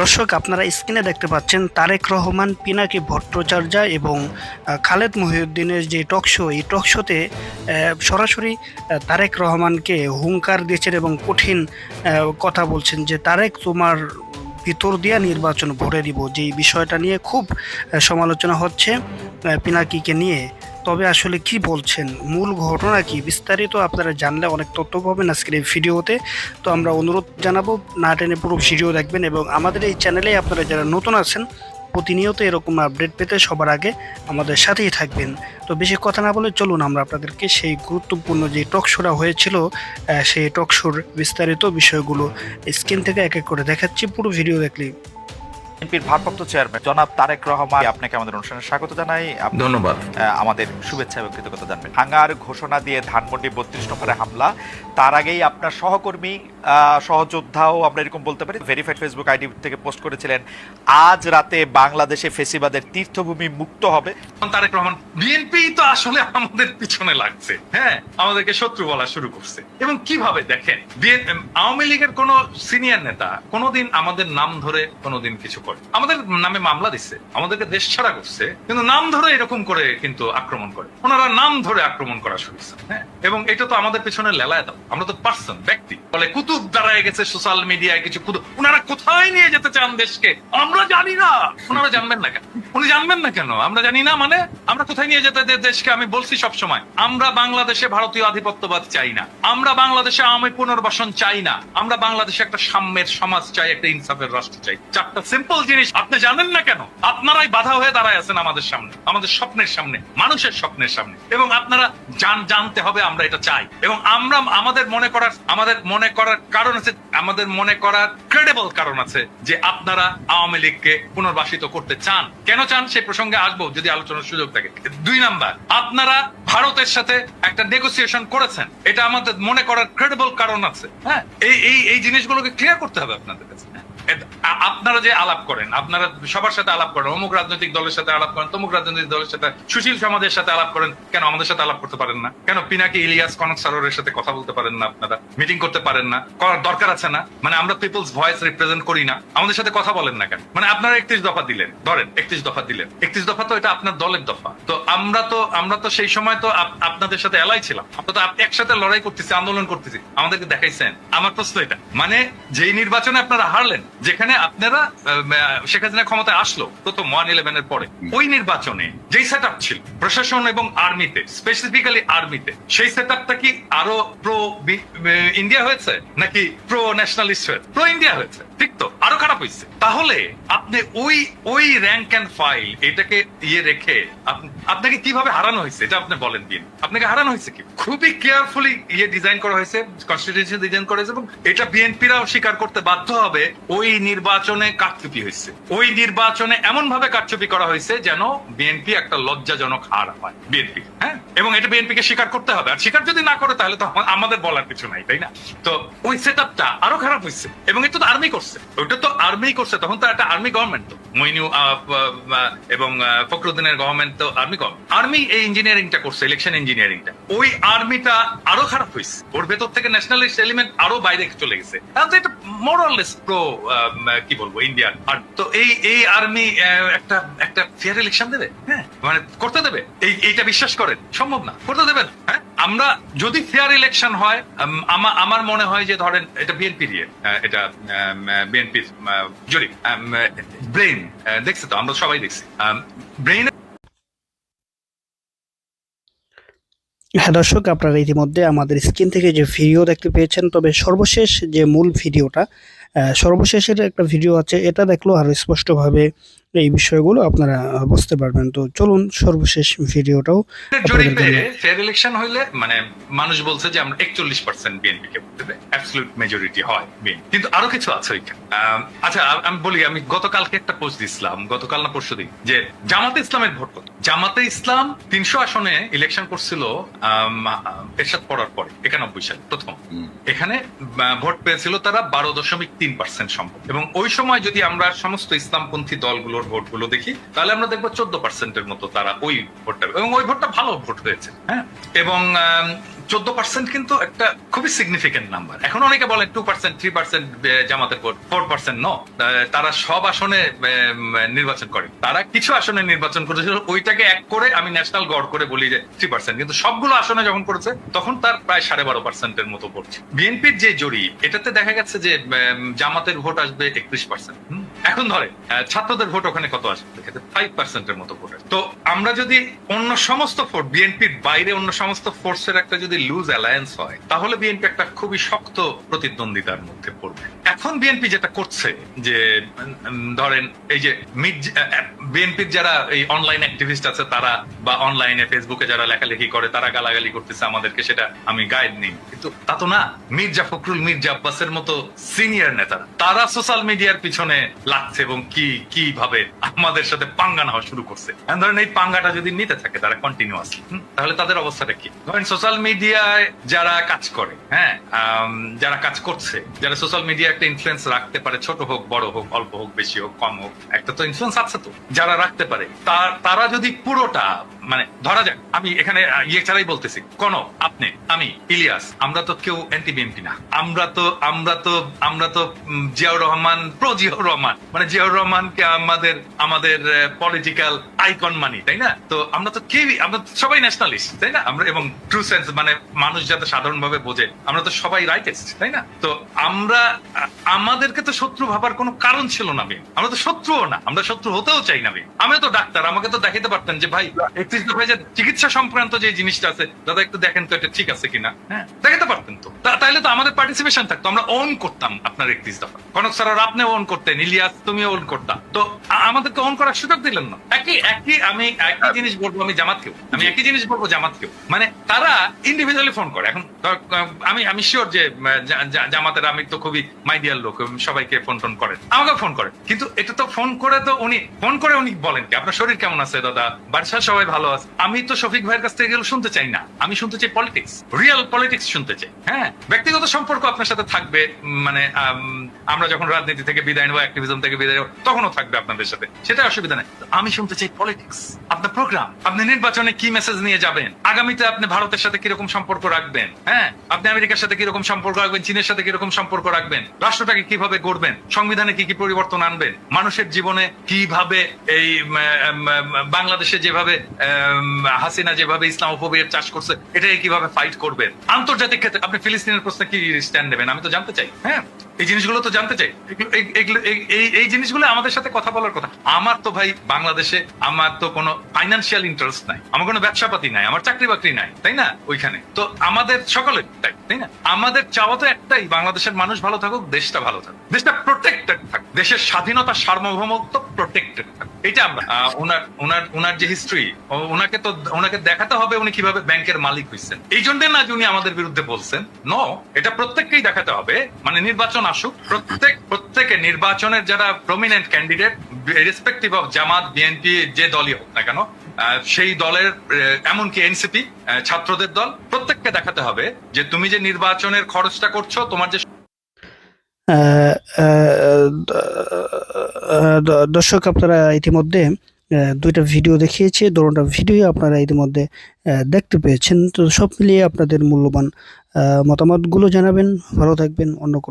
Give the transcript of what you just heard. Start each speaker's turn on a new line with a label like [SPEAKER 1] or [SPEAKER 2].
[SPEAKER 1] দর্শক, আপনারা স্ক্রিনে দেখতে পাচ্ছেন তারেক রহমান, পিনাকি ভট্টাচার্য এবং খালেদ মহিউদ্দিনের যে টক শো, এই টক শোতে সরাসরি তারেক রহমানকে হুঙ্কার দিয়েছেন এবং কঠিন কথা বলছেন যে তারেক তোমার ভিতর দিয়ে নির্বাচন ভরে দিব। যে বিষয়টা নিয়ে খুব সমালোচনা হচ্ছে পিনাকিকে নিয়ে। তবে আসলে কি বলছেন? মূল ঘটনা কি? বিস্তারিত আপনারা জানলে অনেক তথ্য পাবেন আজকের এই ভিডিওতে। তো আমরা অনুরোধ জানাব, না টেনে পুরো ভিডিও দেখবেন এবং আমাদের এই চ্যানেলে আপনারা যারা নতুন আছেন প্রতিনিয়ত এরকম আপডেট পেতে সবার আগে আমাদের সাথেই থাকবেন। তো বেশি কথা না বলে চলুন আমরা আপনাদেরকে সেই গুরুত্বপূর্ণ যে টক শোটা হয়েছিল সেই টকশোর বিস্তারিত বিষয়গুলো স্ক্রিন থেকে এক এক করে দেখাচ্ছি। পুরো ভিডিও দেখলেই
[SPEAKER 2] বিএনপির ভারপ্রাপ্ত চেয়ারম্যান। জনাব তারেক রহমান আপনাকে আমাদের অনুষ্ঠানে স্বাগত জানাই।
[SPEAKER 3] ধন্যবাদ।
[SPEAKER 2] আমাদের শুভেচ্ছা এবং কৃতজ্ঞতা জানবেন। ভাঙার ঘোষণা দিয়ে ধানমন্ডি বত্রিশ নম্বরে হামলা। তার আগেই আপনার সহকর্মী সহযোদ্ধাও আমরা এরকম বলতে পারি ভেরিফাইড ফেসবুক আইডি থেকে পোস্ট করেছিলেন। আজ রাতে বাংলাদেশে ফেসিবাদের তীর্থভূমি মুক্ত হবে।
[SPEAKER 3] তারেক রহমান বিএনপি তো আসলে আমাদের পিছনে লাগছে। হ্যাঁ আমাদেরকে শত্রু বলা শুরু করছে। এবং কীভাবে দেখেন আওয়ামী লীগের কোন সিনিয়র নেতা কোনোদিন আমাদের নাম ধরে কোনোদিন কিছু করে। আমাদের নামে মামলা দিচ্ছে, আমাদেরকে দেশ ছাড়া করছে, কিন্তু নাম ধরে এরকম করে কিন্তু আক্রমণ করে। ওনারা নাম ধরে আক্রমণ করা শুরু হ্যাঁ? এবং এটা তো আমাদের পিছনে লেলায় দাও। আমরা তো পার্সন ব্যক্তি। বলে কুতুব দাঁড়ায় গেছে সোশ্যাল মিডিয়ায় কিছু কুতুব। ওনারা কোথায় নিয়ে যেতে চান দেশকে? আমরা জানি না। ওনারা জানবেন না কেন? উনি জানবেন না কেন? আমরা জানি না মানে আমরা কোথায় নিয়ে যেতে দেশকে? আমি বলছি সব সময় আমরা বাংলাদেশে ভারতীয় আধিপত্যবাদ চাই না। আমরা বাংলাদেশে আওয়ামী পুনর্বাসন চাই না। আমরা বাংলাদেশে একটা সাম্যের সমাজ চাই, একটা ইনসাফের রাষ্ট্র চাই। চারটা সিম্পল জিনিস আপনি জানেন না কেন? আপনারাই বাধা হয়ে দাঁড়ায় আছেন আমাদের সামনে, আমাদের স্বপ্নের সামনে, মানুষের স্বপ্নের সামনে। এবং আপনারা জান, জানতে হবে আমরা এটা চাই। এবং আমরা, আমাদের মনে করার, আমাদের মনে করার কারণ আছে, আমাদের মনে করার ক্রেডিবল কারণ আছে যে আপনারা আওয়ামী লীগকে পুনর্বাসিত করতে চান। কেন চান? সেই প্রসঙ্গে আসব, যদি আলোচনার সুযোগ থাকে। দুই নাম্বার, আপনারা ভারতের সাথে একটা নেগোসিয়েশন করেছেন। এটা আমাদের মনে করার ক্রেডিবল কারণ আছে। হ্যাঁ? এই এই জিনিসগুলোকে ক্লিয়ার করতে হবে আপনাদের কাছে। আপনারা যে আলাপ করেন, আপনারা সবার সাথে আলাপ করেন, অমুক রাজনৈতিক দলের সাথে আলাপ করেন, তমুক রাজনৈতিক দলের সাথে, সুশীল সমাজের সাথে আলাপ করেন, কেন আমাদের সাথে আলাপ করতে পারেন না? কেন পিনাকি ইলিয়াস, কনক সারোরের সাথে কথা বলতে পারেন না আপনারা? মিটিং করতে পারেন না? করার দরকার আছে না? মানে আমরা পিপলস ভয়েস রিপ্রেজেন্ট করি না। আমাদের সাথে কথা বলেন না কেন? মানে আপনারা একত্রিশ দফা দিলেন, ধরেন, একত্রিশ দফা দিলেন। একত্রিশ দফা তো এটা আপনার দলের দফা। তো আমরা তো আমরা তো সেই সময় তো আপ- আপনাদের সাথে এলাই ছিলাম। আমরা তো একসাথে লড়াই করতেছি, আন্দোলন করতেছি। আমাদেরকে দেখাইছেন। আমার প্রশ্ন এটা মানে যেই নির্বাচনে আপনারা হারলেন যেখানে আপনারা শেখ হাসিনা ক্ষমতায় আসলো প্রথম ওয়ান ইলেভেনের পরে। ওই নির্বাচনে যেই সেট ছিল প্রশাসন এবং আর্মিতে স্পেসিফিক্যালি আর্মিতে সেই সেট কি আরও প্রো ইন্ডিয়া হয়েছে? নাকি প্রো ন্যাশনালিস্ট হয়েছে? প্রো ইন্ডিয়া হয়েছে। ঠিক তো? আরও খারাপ হয়েছে। তাহলে আপনি ওই ওই র্যাঙ্ক অ্যান্ড ফাইল এটাকে ইয়ে রেখে আপনাকে কীভাবে হারানো হয়েছে এটা আপনি বলেন দিন। আপনাকে হারানো হয়েছে কি? খুবই কেয়ারফুলি ইয়ে ডিজাইন করা হয়েছে কনস্টিটিউশন ডিজাইন করা হয়েছে এবং এটা বিএনপিরাও স্বীকার করতে বাধ্য হবে ওই নির্বাচনে কারচুপি হয়েছে। ওই নির্বাচনে এমন ভাবে কারচুপি করা হয়েছে যেন বিএনপি একটা লজ্জাজনক হার হয়, বিএনপি হ্যাঁ? এবং এটা বিএনপি কে স্বীকার করতে হবে। আর স্বীকার যদি না করে, তাহলে তো আমাদের বলার কিছু নাই, তাই না? তো ওই সেট আপটা আরও খারাপ হয়েছে, এবং এটা তো আর্মি করছে। ওইটা তো আর্মি করছে, তখন তো একটা আর্মি গভর্নমেন্ট তো। মইনু এবং ফখরুদ্দিনের গভর্নমেন্ট তো আর্মি গভর্নমেন্ট আর্মি এই ইঞ্জিনিয়ারিংটা করছে ইলেকশন ইঞ্জিনিয়ারিংটা ওই আর্মিটা আরও খারাপ হয়েছে। ওর ভেতর থেকে ন্যাশনালিস্ট এলিমেন্ট আরও বাইরে চলে গেছে। এটা মোরাললেস প্রো কি বলব ইন্ডিয়ান আর তো এই এই আর্মি একটা একটা ফেয়ার ইলেকশন দেবে? হ্যাঁ। মানে করতে দেবে? এই, এইটা বিশ্বাস করেন? সম্ভব না। করতে দেবেন হ্যাঁ? আমরা যদি ফেয়ার ইলেকশন হয় আমার মনে হয় যে ধরেন, এটা বিএনপির ইয়ে এটা বিএনপির জরিপ ব্রেন দেখছে তো? আমরা সবাই দেখছি। ব্রেন
[SPEAKER 1] হ্যাঁ দর্শক, আপনারা ইতিমধ্যে আমাদের স্ক্রিন থেকে যে ভিডিও দেখতে পেয়েছেন, তবে সর্বশেষ যে মূল ভিডিওটা সর্বশেষের একটা ভিডিও আছে এটা দেখলেও আরও স্পষ্টভাবে এই বিষয়গুলো আপনারা বুঝতে পারবেন। তো চলুন সর্বশেষ ভিডিওটাও
[SPEAKER 3] জরিপে ফেয়ার ইলেকশন হইলে মানে মানুষ বলছে যে আমরা একচল্লিশ পার্সেন্ট বিএনপি কে ভোট দেবে অ্যাবসলিউট মেজরিটি হয় BNP কিন্তু আরও কিছু আছে ওইখানে। আচ্ছা আমি বলি আমি গতকালকে একটা পোস্ট দিছিলাম গতকাল না পরশু দিন যে জামাতে ইসলামের ভোট কত? জামাতে ইসলাম তিনশো আসনে ইলেকশন করছিল এরশাদ পড়ার পরে একানব্বই সালে প্রথম। এখানে ভোট পেয়েছিল তারা বারো দশমিক তিন পার্সেন্ট সম্ভব। এবং ওই সময় যদি আমরা সমস্ত ইসলামপন্থী দলগুলোর ভোটগুলো দেখি, তাহলে আমরা দেখব চোদ্দ পার্সেন্টের মতো তারা ওই ভোটটা, এবং ওই ভোটটা ভালো ভোট হয়েছে হ্যাঁ? এবং চোদ্দ পার্সেন্ট কিন্তু একটা খুবই সিগনিফিকেন্ট নাম্বার এখন অনেকে বলে টু পার্সেন্ট থ্রি পার্সেন্ট জামাতের ভোট ফোর পার্সেন্ট ন তারা সব আসনে নির্বাচন করে। তারা কিছু আসনে নির্বাচন করেছিল ওইটাকে এক করে আমি ন্যাশনাল গড় করে বলি যে থ্রি পার্সেন্ট কিন্তু সবগুলো আসনে যখন করেছে, তখন তার প্রায় সাড়ে বারো পার্সেন্টের মতো পড়ছে। বিএনপির যে জরিপ, এটাতে দেখা গেছে যে জামাতের ভোট আসবে একত্রিশ পার্সেন্ট এখন ধরে ছাত্রদের ভোট ওখানে কত আসে ফাইভ পার্সেন্টের মতো ভোট তো আমরা যদি অন্য সমস্ত ফোর্স বিএনপির বাইরে অন্য সমস্ত ফোর্সের একটা যদি লুজ অ্যালায়েন্স হয়, তাহলে বিএনপি একটা খুবই শক্ত প্রতিদ্বন্দ্বিতার মধ্যে পড়বে। এখন বিএনপি যেটা করছে যে ধরেন এই যে বিএনপির যারা এই অনলাইন অ্যাক্টিভিস্ট আছে, তারা বা অনলাইনে ফেসবুকে যারা লেখালেখি করে, তারা গালাগালি করতেছে আমাদেরকে, সেটা আমি গাইড নিই। কিন্তু তা তো না, মির্জা ফখরুল, মির্জা আব্বাসের মতো সিনিয়র নেতারা, তারা সোশ্যাল মিডিয়ার পিছনে লাগছে এবং কি, কীভাবে আমাদের সাথে পাঙ্গা নেওয়া শুরু করছে। ধরেন এই পাঙ্গাটা যদি নিতে থাকে, তারা কন্টিনিউয়াস তাহলে তাদের অবস্থাটা কি? ধরেন সোশ্যাল মিডিয়ায় যারা কাজ করে হ্যাঁ যারা কাজ করছে, যারা সোশ্যাল মিডিয়া একটা ইনফ্লুয়েন্স রাখতে পারে, ছোট হোক, বড় হোক, অল্প হোক, বেশি হোক, কম হোক, একটা তো ইনফ্লুয়েন্স আছে তো, যারা রাখতে পারে। তার তারা যদি পুরোটা মানে ধরা যাক, আমি এখানে ইয়ে ছাড়াই বলতেছি। কোন আপনি, আমি, ইলিয়াস, আমরা তো কেউ অ্যান্টি বিএনপি না। আমরা তো আমরা তো আমরা তো জিয়াউর রহমান, প্রো জিয়াউর রহমান। মানে জিয়াউর রহমানকে আমাদের আমাদের পলিটিক্যাল আইকন মানি, তাই না? তো আমরা তো কেউই, আমরা সবাই ন্যাশনালিস্ট তাই না? আমরা, এবং ট্রু সেন্স মানে মানুষ যাতে সাধারণভাবে বোঝে, আমরা তো সবাই রাইটেস্ট তাই না? তো আমরা আমাদেরকে তো শত্রু ভাবার কোনো কারণ ছিল না বে আমরা তো শত্রুও না, আমরা শত্রু হতেও চাই না বে আমিও তো ডাক্তার, আমাকে তো দেখাতে পারতেন যে, ভাই যে চিকিৎসা সংক্রান্ত যে জিনিসটা আছে দাদা একটু দেখেন তো এটা ঠিক আছে কিনা? হ্যাঁ দেখাতে পারতেন তো। তা- তাইলে তো আমাদের পার্টিসিপেশন থাকতো আমরা ওন করতাম আপনার একত্রিশ দফা। কনক স্যার আপনি করতেন ইলিয়াস তুমি করতাম তো আমাদেরকে ওন করার সুযোগ দিলেন না। একই একই আমি একই জিনিস বলব আমি জামাতকেও। আমি একই জিনিস বলব জামাতকেও। মানে তারা ইন্ডিভিজুয়ালি ফোন করে। এখন ধর, আমি আমি শিওর যে জামাতের আমি তো খুবই মাইডিয়ার লোক সবাইকে ফোন টোন করেন। আমাকে ফোন করে। কিন্তু এটা তো ফোন করে তো উনি ফোন করে উনি বলেন কি আপনার শরীর কেমন আছে দাদা? বাড়ির সবাই ভালো আছে আমি তো শফিক ভাইয়ের কাছ থেকে শুনতে চাই না। আমি শুনতে চাই পলিটিক্স রিয়েল পলিটিক্স শুনতে চাই হ্যাঁ? ব্যক্তিগত সম্পর্ক আপনার সাথে থাকবে মানে আম, আমরা যখন রাজনীতি থেকে বিদায় নেব অ্যাক্টিভিজম থেকে বিদায় নেব তখনও থাকবে আপনাদের সাথে। সেটা অসুবিধা নেই। আমি শুনতে চাই পলিটিক্স আপনার প্রোগ্রাম আপনি নির্বাচনে কি মেসেজ নিয়ে যাবেন? আগামীতে আপনি ভারতের সাথে কীরকম সম্পর্ক রাখবেন? হ্যাঁ? আপনি আমেরিকার সাথে কীরকম সম্পর্ক রাখবেন? চীনের সাথে কীরকম সম্পর্ক রাখবেন? রাষ্ট্রটাকে কীভাবে গড়বেন? সংবিধানে কি কি পরিবর্তন আনবেন? মানুষের জীবনে কীভাবে এই বাংলাদেশে যেভাবে হাসিনা যেভাবে ইসলামোফোবিয়ার চাষ করছে, এটাকে কীভাবে ফাইট করবেন? আন্তর্জাতিক ক্ষেত্রে আপনি ফিলিস্তিনের প্রশ্নে কি স্ট্যান্ড নেবেন? আমি তো জানতে চাই হ্যাঁ? এই জিনিসগুলো তো জানতে চাই। এই জিনিসগুলো আমাদের সাথে কথা বলার কথা। আমার তো ভাই বাংলাদেশে আমার তো কোনো ফাইন্যান্সিয়াল ইন্টারেস্ট নাই। আমার কোনো ব্যবসাপাতি নাই। আমার চাকরি বাকরি নাই, তাই না? ওইখানে। তো আমাদের সকলের তাই তাই না? আমাদের চাওয়া তো একটাই, বাংলাদেশের মানুষ ভালো থাকুক, দেশটা ভালো থাকুক। দেশটা প্রোটেক্টেড থাক দেশের স্বাধীনতা সার্বভৌমত্ব প্রোটেক্টেড থাক এটা আমরা ওনার ওনার ওনার যে হিস্ট্রি ওনাকে তো, ওনাকে দেখাতে হবে উনি কীভাবে ব্যাংকের মালিক হয়েছেন এই জন্য না যে উনি আমাদের বিরুদ্ধে বলছেন নো এটা প্রত্যেককেই দেখাতে হবে। মানে নির্বাচন আসুক, প্রত্যেক, প্রত্যেকে নির্বাচনের যারা prominent candidate respective of Jamaat BNP যে দলই হোক না কেন সেই দলের এমনকি এনসিপি ছাত্রদের দল, প্রত্যেককে দেখাতে হবে যে তুমি যে নির্বাচনের খরচটা করছ, তোমার যে
[SPEAKER 1] দর্শক, আপনারা ইতিমধ্যে দুইটা ভিডিও দেখিয়েছি দুটোটা ভিডিও আপনারা ইতিমধ্যে দেখতে পেয়েছেন। তো সব মিলিয়ে আপনাদের মূল্যবান মতামতগুলো জানাবেন। ভালো থাকবেন। অন্য